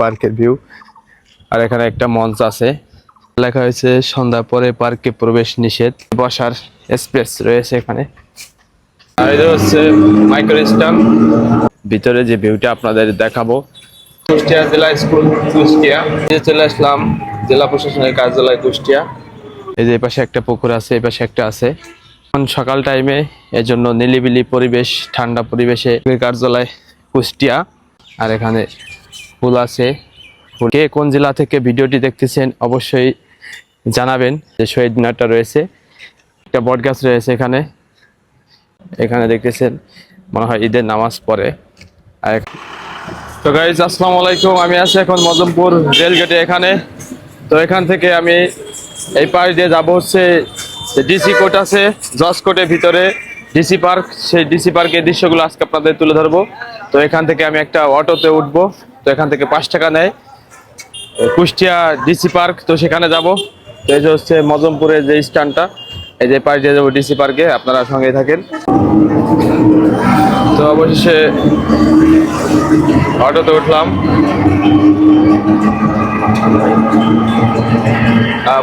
পার্কের ভিউ। আর এখানে একটা মঞ্চ আছে। লেখা হয়েছে সন্ধ্যা পরে পার্কে প্রবেশ নিষেধ। বসার স্পেস রয়েছে এখানে। আর এটা হচ্ছে মাইক্রো স্টাম ভিতরে যে ভিউটা আপনাদের দেখাবো। কুষ্টিয়া জেলা স্কুল, কুষ্টিয়া। যে চলে আসলাম জেলা প্রশাসনের কার্যালয়, কুষ্টিয়া। এই যে পাশে একটা পুকুর আছে, এই পাশে একটা আছে। এখন সকাল টাইমে এজন্য নিলিবিলি পরিবেশ, ঠান্ডা পরিবেশে। কার্যালয়, কুষ্টিয়া। আর এখানে ফুল আছে। কে কোন জেলা থেকে ভিডিওটি দেখতেছেন অবশ্যই জানাবেন যে শহীদ মিনারটা রয়েছে। একটা বট গাছ রয়েছে এখানে। এখানে দেখতেছেন, মনে হয় ঈদের নামাজ পড়ে। আর তো গাইজ আসসালামু আলাইকুম। আমি আছি এখন মজমপুর রেলগেটে এখানে। তো এখান থেকে আমি এই পাশ দিয়ে যাব হচ্ছে ডিসি কোর্ট আছে, জজ কোর্টের ভিতরে। ডিসি পার্ক, সেই ডিসি পার্কের দৃশ্যগুলো আজকে আপনাদের তুলে ধরবো। তো এখান থেকে আমি একটা অটোতে উঠবো। তো এখান থেকে পাঁচ টাকা নেয়। কুষ্টিয়া ডিসি পার্ক, তো সেখানে যাব। তো এই যে হচ্ছে মজমপুরের যে স্ট্যান্ডটা, এই যে পাশ দিয়ে যাব ডিসি পার্কে, আপনারা সঙ্গে থাকেন। তো অবশেষে অটোতে উঠলাম।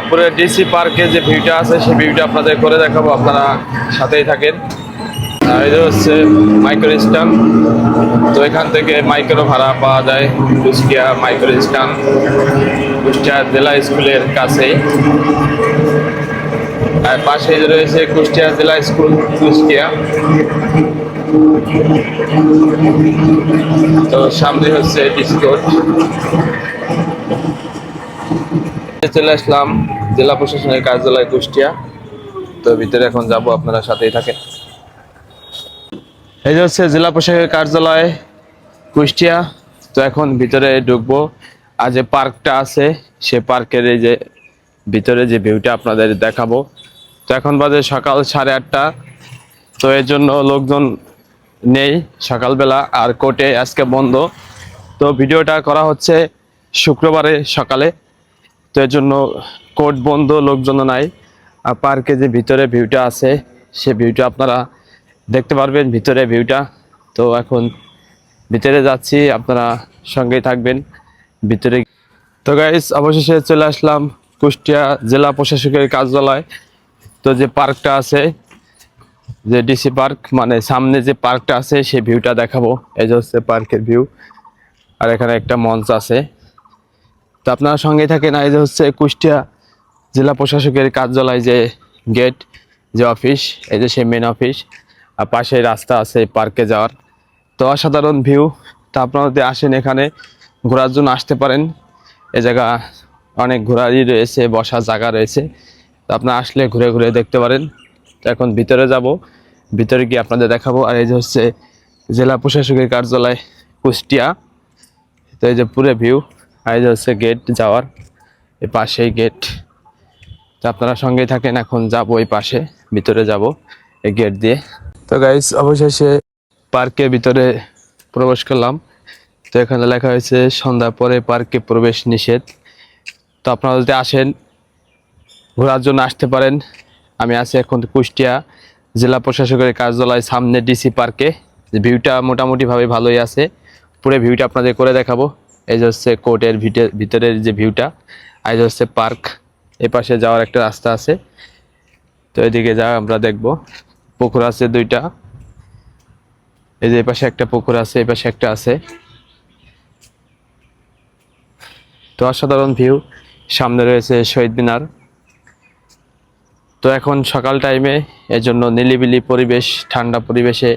পুরো ডিসি পার্কে যে ভিউটা আছে সেই ভিউটা আপনাদের করে দেখাবো, আপনারা সাথেই থাকেন। আর এটা হচ্ছে মাইক্রো স্টান তো এখান থেকে মাইক্রো ভাড়া পাওয়া যায় কুষ্টিয়া মাইক্রো স্টান কুষ্টিয়া জেলা স্কুলের কাছেই। আর পাশে রয়েছে কুষ্টিয়া জেলা স্কুল, কুষ্টিয়া। তো সামনে হচ্ছে ডিসকোট চলে আসলাম জেলা প্রশাসনের কার্যালয় কুষ্টিয়া। তো ভিতরে এখন যাব, আপনারা সাথেই থাকেন। এই যে হচ্ছে জেলা প্রশাসকের কার্যালয়, কুষ্টিয়া। তো এখন ভিতরে ঢুকবো। আর যে পার্কটা আছে, সে পার্কের এই যে ভিতরে যে ভিউটা আপনাদের দেখাবো। তো এখন বাজে সকাল সাড়ে আটটা। তো এর জন্য লোকজন নেই সকালবেলা, আর কোর্টে আজকে বন্ধ। তো ভিডিওটা করা হচ্ছে শুক্রবারে সকালে। তো এর জন্য কোর্ট বন্ধ, লোকজন নাই। আর পার্কে যে ভিতরে ভিউটা আছে, সে ভিউটা আপনারা দেখতে পারবেন ভিতরে ভিউটা তো এখন ভিতরে যাচ্ছি, আপনারা সঙ্গেই থাকবেন। ভিতরে তো গাইস অবশেষে চলে আসলাম কুষ্টিয়া জেলা প্রশাসকের কার্যালয়। তো যে পার্কটা আছে, যে ডিসি পার্ক মানে সামনে যে পার্কটা আছে, সেই ভিউটা দেখাবো। এই যে হচ্ছে পার্কের ভিউ আর এখানে একটা মঞ্চ আছে। তো আপনারা সঙ্গে থাকেন। এই যে হচ্ছে কুষ্টিয়া জেলা প্রশাসকের কার্যালয় যে গেট যে অফিস এই যে সেই মেন অফিস পাশে রাস্তা আছে পার্কে যাওয়ার। তো অসাধারণ ভিউ তা আপনারা যদি আসেন এখানে, ঘোরার জন্য আসতে পারেন। এ জায়গা অনেক ঘোরারই রয়েছে, বসার জায়গা রয়েছে। তো আপনারা আসলে ঘুরে ঘুরে দেখতে পারেন। তো এখন ভিতরে যাব। ভিতরে গিয়ে আপনাদের দেখাবো। আর এই যে হচ্ছে জেলা প্রশাসকের কার্যালয়, কুষ্টিয়া। তো এই যে পুরো ভিউ আর এই যে হচ্ছে গেট যাওয়ার এই পাশেই গেট তো আপনারা সঙ্গেই থাকেন। এখন যাব ওই পাশে, ভিতরে যাব এই গেট দিয়ে। তো গাইস অবশেষে পার্কের ভিতরে প্রবেশ করলাম। তো এখানে লেখা হয়েছে সন্ধ্যা পরে পার্কে প্রবেশ নিষেধ। তো আপনারা যদি আসেন, ঘোরার জন্য আসতে পারেন। আমি আছি এখন কুষ্টিয়া জেলা প্রশাসকের কার্যালয় সামনে ডিসি পার্কে। ভিউটা মোটামুটিভাবে ভালোই আছে। পুরো ভিউটা আপনাদের করে দেখাবো। এই যে হচ্ছে কোর্টের ভিতরের যে ভিউটা, আর এই যে হচ্ছে পার্ক। এই পাশে যাওয়ার একটা রাস্তা আছে। তো এদিকে যা আমরা দেখব। পুকুর আছে দুইটা। এই যে পাশে একটা পুকুর আছে, এই পাশে একটা আছে। তো অসাধারণ ভিউ। সামনে রয়েছে শহীদ মিনার। তো এখন সকাল টাইমে এজন্য নিলিবিলি পরিবেশ, ঠান্ডা পরিবেশে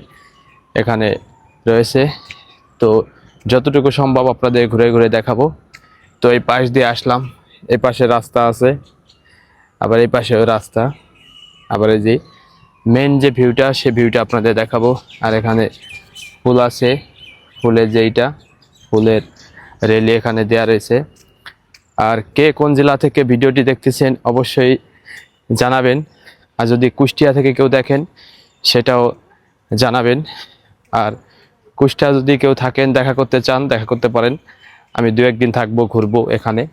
এখানে রয়েছে। তো যতটুকু সম্ভব আপনাদের ঘুরে ঘুরে দেখাবো। তো এই পাশ দিয়ে আসলাম। এই পাশে রাস্তা আছে। আবার এই পাশেও রাস্তা। আবার এই যে মেন যে ভিউটা সে ভিউটা আপনাদের দেখাবো। আর এখানে ফুল আছে, ফুলের যেইটা ফুলের রেলি এখানে দেয়া রয়েছে। আর কে কোন জেলা থেকে ভিডিওটি দেখতেছেন, অবশ্যই জানাবেন। আর যদি কুষ্টিয়া থেকে কেউ দেখেন, সেটাও জানাবেন। আর কুষ্টিয়া যদি কেউ থাকেন, দেখা করতে চান, দেখা করতে পারেন। আমি দু একদিন থাকব, ঘুরবো এখানে।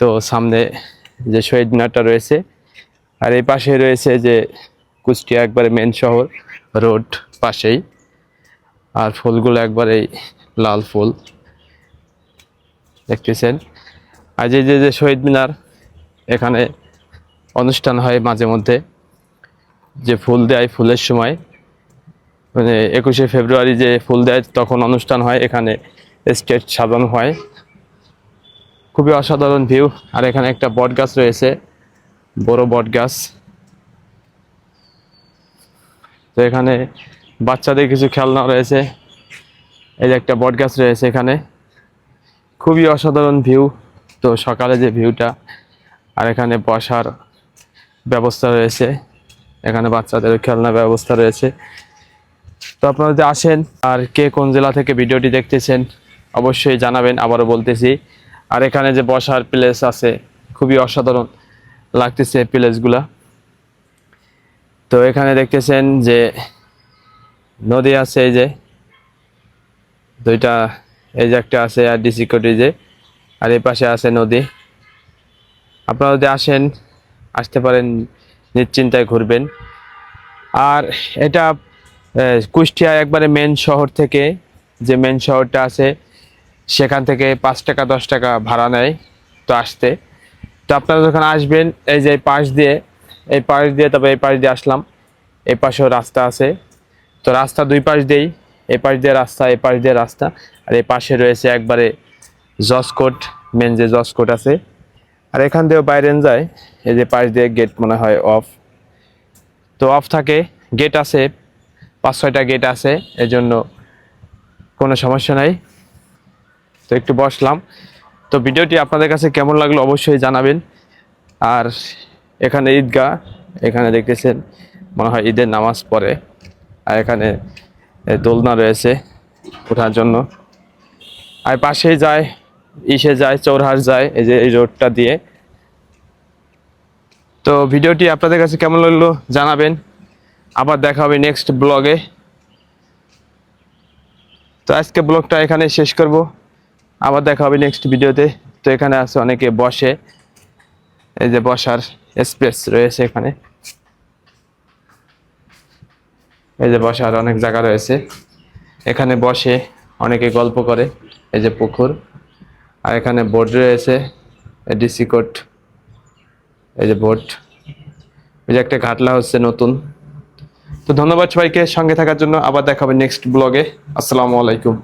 তো সামনে যে শহীদ মিনারটা রয়েছে, আর এই পাশে রয়েছে যে কুষ্টিয়া একবারে মেন শহর, রোড পাশেই। আর ফুলগুলো একবারে লাল ফুল। দেখতেছেন? এই যে যে শহীদ মিনার, এখানে অনুষ্ঠান হয় মাঝে মধ্যে। যে ফুল দেয় ফুলের সময়। মানে একুশে ফেব্রুয়ারি যে ফুল দেয় তখন অনুষ্ঠান হয়, এখানে স্টেজ সাজানো হয়। খুবই অসাধারণ ভিউ। আর এখানে একটা বট গাছ রয়েছে, বড় বট গাছ তো এখানে বাচ্চাদের কিছু খেলনা রয়েছে। এই যে একটা বট গাছ রয়েছে এখানে। খুবই অসাধারণ ভিউ। তো সকালে যে ভিউটা, আর এখানে বসার ব্যবস্থা রয়েছে। এখানে বাচ্চাদের খেলনা ব্যবস্থা রয়েছে। তো আপনারা যদি আসেন, আর কে কোন জেলা থেকে ভিডিওটি দেখতেছেন, অবশ্যই জানাবেন, আবারও বলতেছি। আর এখানে যে বসার প্লেস আছে, খুবই অসাধারণ লাগতেছে প্লেসগুলা তো এখানে দেখতেছেন যে নদী আছে এই যে, দুইটা, এই যে একটা আছে আর ডিসি যে, আর এই পাশে আছে নদী। আপনারা যদি আসেন, আসতে পারেন, নিশ্চিন্তায় ঘুরবেন। আর এটা কুষ্টিয়া একবারে মেন শহর থেকে, যে মেন শহরটা আছে, সেখান থেকে পাঁচ টাকা, দশ টাকা ভাড়া নেয় তো আসতে। তো আপনারা যখন আসবেন, এই যে পাশ দিয়ে এই পাশ দিয়ে তবে এই পাশ দিয়ে আসলাম। এই পাশেও রাস্তা আছে। তো রাস্তা দুই পাশ দিয়েই, এই পাশ দিয়ে রাস্তা, এই পাশ দিয়ে রাস্তা। আর এই পাশে রয়েছে একবারে জসকোট মেন যে জসকোট আছে। আর এখান দিয়েও বাইরে যায়, এই যে পাশ দিয়ে গেট মনে হয় অফ তো অফ থাকে গেট আছে, পাঁচ ছয়টা গেট আছে এই জন্য কোনো সমস্যা নাই। তো একটু বসলাম। তো ভিডিওটি আপনাদের কাছে কেমন লাগল অবশ্যই জানাবেন। আর এখানে ঈদগাহ, এখানে দেখতেছেন মনে হয় ঈদের নামাজ পড়ে। আর এখানে দোলনা রয়েছে ওঠার জন্য। আর পাশেই যায়, ইসে যায়, চৌরহাট যায়, এই যে এই রোডটা দিয়ে। তো ভিডিওটি আপনাদের কাছে কেমন লাগল জানাবেন। আবার দেখা হবে নেক্সট ব্লগে তো আজকে ব্লগটা এখানে শেষ করব। আবার দেখা হবে নেক্সট ভিডিওতে তো এখানে আছে অনেকে বসে। এই যে বসার স্পেস রয়েছে এখানে। এই যে বসার অনেক জায়গা রয়েছে। এখানে বসে অনেকে গল্প করে, এই যে পুকুর। আর এখানে বোর্ড রয়েছে ডিসি কোট এই যে বোর্ড। এই যে একটা ঘাটলা হচ্ছে নতুন। তো ধন্যবাদ সবাইকে সঙ্গে থাকার জন্য। আবার দেখাবে নেক্সট ব্লগে। আসসালামু আলাইকুম।